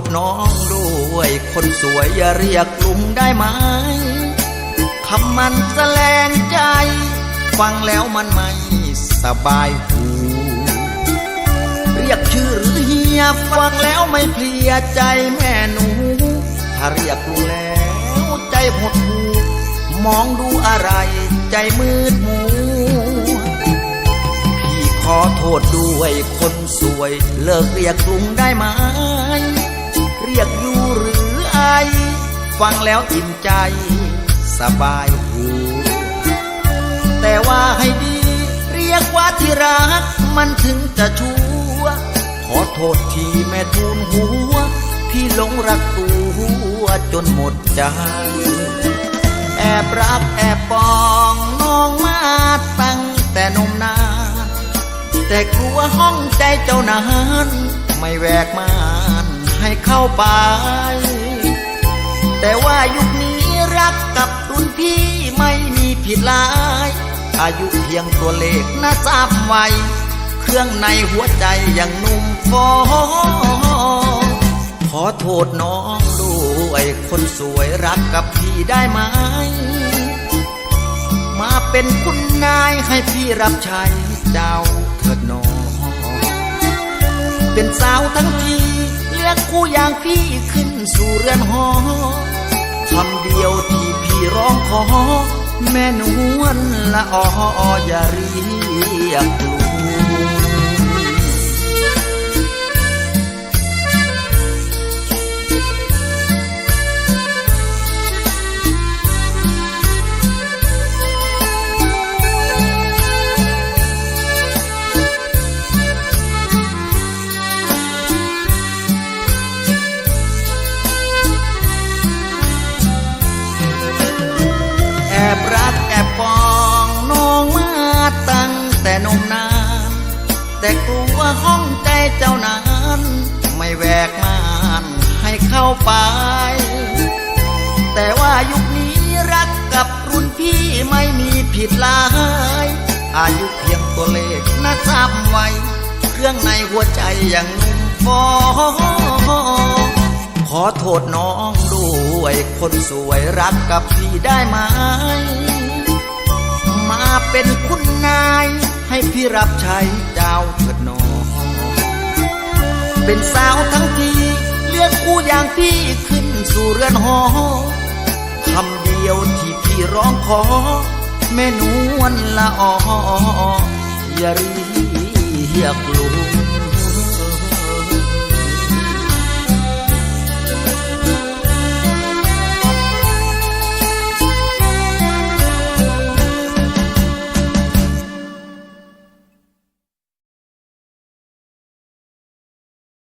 ษน้องด้วยคนสวยอย่าเรียกลุงได้ไหมคำมันแสลงใจ ฟังแล้วมันไม่สบายหูเรียกชื่อหรือเฮียฟังแล้วไม่เพลียใจแม่หนู ถ้าเรียกลุงแล้วใจหดหูมองดูอะไรใจมืดมัวพี่ขอโทษด้วยคนสวย เลิกเรียกลุงได้ไหม รียกอยู่หรือไอ ฟังแล้วอิ่มใจ สบายหูแต่ว่าให้ดี เรียกว่าที่รัก มันถึงจะชัวขอโทษทีแม่ทูลหัว พี่หลงรักตัวจนหมดใจแอบรักแอบปองน้องมาตั้งแต่นมนานแต่กลัวห้องใจเจ้านั้นไม่แวกมา ให้เข้าไป แต่ว่ายุคนี้รักกับรุ่นพี่ไม่มีผิดหลาย อายุเพียงตัวเลขนะจำไว้เครื่องในหัวใจยังนุ่มฟอขอโทษน้องด้วยคนสวยรักกับพี่ได้ไหม มาเป็นคุณนายให้พี่รับใช้เจ้าเถิดน้อง เป็นสาวทั้งที ยกคู่อย่างพี่ขึ้นสู่เรือนหอคำเดียวที่พี่ร้องขอ แม่นวลละอออย่าเรียก แต่นมนาน แต่กลัวห้องใจเจ้านั้น ไม่แวกมานให้เข้าไป แต่ว่ายุคนี้รักกับรุ่นพี่ไม่มีผิดลาย อายุเพียงตัวเลขนะจำไว้ เครื่องในหัวใจยังนุ่มฟอขอโทษน้องด้วยคนสวยรักกับพี่ได้ไหม มาเป็นคุณนาย พี่รับใช้เจ้าเถิดน้องเป็นสาวทั้งที เลือกคู่อย่างพี่ขึ้นสู่เรือนหอคำเดียวที่พี่ร้องขอ แม่นวลละอออย่าเรียกลุง